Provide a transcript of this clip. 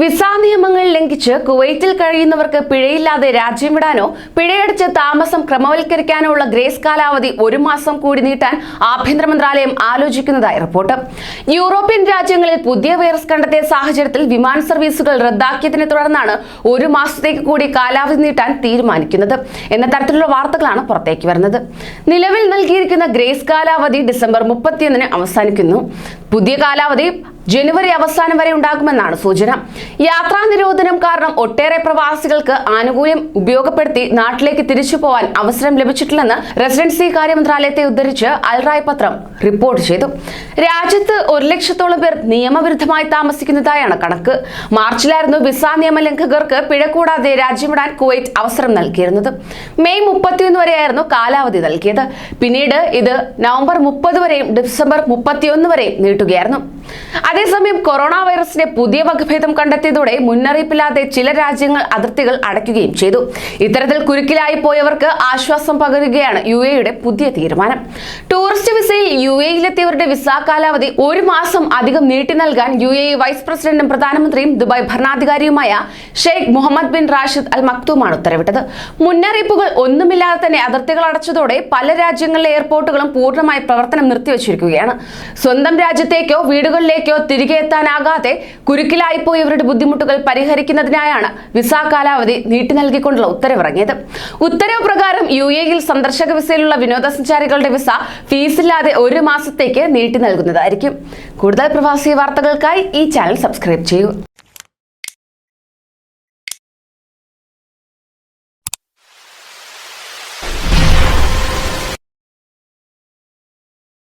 Visa നിയമങ്ങൾ ലംഘിച്ച് കുവൈറ്റിൽ കഴിയുന്നവർക്ക് പിഴയില്ലാതെ രാജ്യം വിടാനോ പിഴയടച്ച് താമസം ക്രമവൽക്കരിക്കാനോ ഉള്ള ഗ്രേസ് കാലാവധി ഒരു മാസം കൂടി നീട്ടാൻ ആഭ്യന്തര മന്ത്രാലയം ആലോചിക്കുന്നതായി റിപ്പോർട്ട്. യൂറോപ്യൻ രാജ്യങ്ങളിൽ പുതിയ വൈറസ് കണ്ടെത്തിയ സാഹചര്യത്തിൽ വിമാന സർവീസുകൾ റദ്ദാക്കിയതിനെ തുടർന്നാണ് ഒരു മാസത്തേക്ക് കൂടി കാലാവധി നീട്ടാൻ തീരുമാനിക്കുന്നത് എന്ന തരത്തിലുള്ള വാർത്തകളാണ് പുറത്തേക്ക് വരുന്നത്. നിലവിൽ നൽകിയിരിക്കുന്ന ഗ്രേസ് കാലാവധി ഡിസംബർ മുപ്പത്തിയൊന്നിന് അവസാനിക്കുന്നു. പുതിയ കാലാവധി ജനുവരി അവസാനം വരെ ഉണ്ടാകുമെന്നാണ് സൂചന. യാത്രാ നിരോധനം കാരണം ഒട്ടേറെ പ്രവാസികൾക്ക് ആനുകൂല്യം ഉപയോഗപ്പെടുത്തി നാട്ടിലേക്ക് തിരിച്ചു പോകാൻ അവസരം ലഭിച്ചിട്ടില്ലെന്ന് റെസിഡൻസി കാര്യ മന്ത്രാലയത്തെ ഉദ്ധരിച്ച് അൽറായ് പത്രം റിപ്പോർട്ട് ചെയ്തു. രാജ്യത്ത് ഒരു ലക്ഷത്തോളം പേർ നിയമവിരുദ്ധമായി താമസിക്കുന്നതായാണ് കണക്ക്. മാർച്ചിലായിരുന്നു വിസ നിയമ ലംഘകർക്ക് പിഴ കൂടാതെ രാജ്യം വിടാൻ കുവൈറ്റ് അവസരം നൽകിയിരുന്നത്. മെയ് മുപ്പത്തിയൊന്ന് വരെയായിരുന്നു കാലാവധി നൽകിയത്. പിന്നീട് ഇത് നവംബർ മുപ്പത് വരെയും ഡിസംബർ മുപ്പത്തിയൊന്ന് വരെയും നീട്ടുകയായിരുന്നു. അതേസമയം കൊറോണ വൈറസിന്റെ പുതിയ വകഭേദം കണ്ടെത്തിയതോടെ മുന്നറിയിപ്പില്ലാതെ ചില രാജ്യങ്ങൾ അതിർത്തികൾ അടയ്ക്കുകയും ചെയ്തു. ഇത്തരത്തിൽ കുരുക്കിലായി പോയവർക്ക് ആശ്വാസം പകരുകയാണ് യു എയുടെ പുതിയ തീരുമാനം. ടൂറിസ്റ്റ് വിസയിൽ യു എയിലെത്തിയവരുടെ വിസ കാലാവധി ഒരു മാസം അധികം നീട്ടി നൽകാൻ യു എ വൈസ് പ്രസിഡന്റും പ്രധാനമന്ത്രിയും Dubai ഭരണാധികാരിയുമായ Sheikh Mohammed bin Rashid al മക്തുമാണ് ഉത്തരവിട്ടത്. മുന്നറിയിപ്പുകൾ ഒന്നുമില്ലാതെ തന്നെ അതിർത്തികൾ അടച്ചതോടെ പല രാജ്യങ്ങളിലെ എയർപോർട്ടുകളും പൂർണമായി പ്രവർത്തനം നിർത്തിവച്ചിരിക്കുകയാണ്. സ്വന്തം രാജ്യത്തേക്കോ വീടുകളിലേക്കോ തിരികെ എത്താനാകാതെ കുരുക്കിലായിപ്പോയവരുടെ ബുദ്ധിമുട്ടുകൾ പരിഹരിക്കുന്നതിനായാണ് വിസ കാലാവധി നീട്ടി നൽകിക്കൊണ്ടുള്ള ഉത്തരവിറങ്ങിയത്. ഉത്തരവ് പ്രകാരം യു എയിൽ സന്ദർശക വിസയിലുള്ള വിനോദസഞ്ചാരികളുടെ വിസ ഫീസില്ലാതെ ഒരു മാസത്തേക്ക് നീട്ടി നൽകുന്നതായിരിക്കും. കൂടുതൽ പ്രവാസി വാർത്തകൾക്കായി ഈ ചാനൽ സബ്സ്ക്രൈബ് ചെയ്യൂ.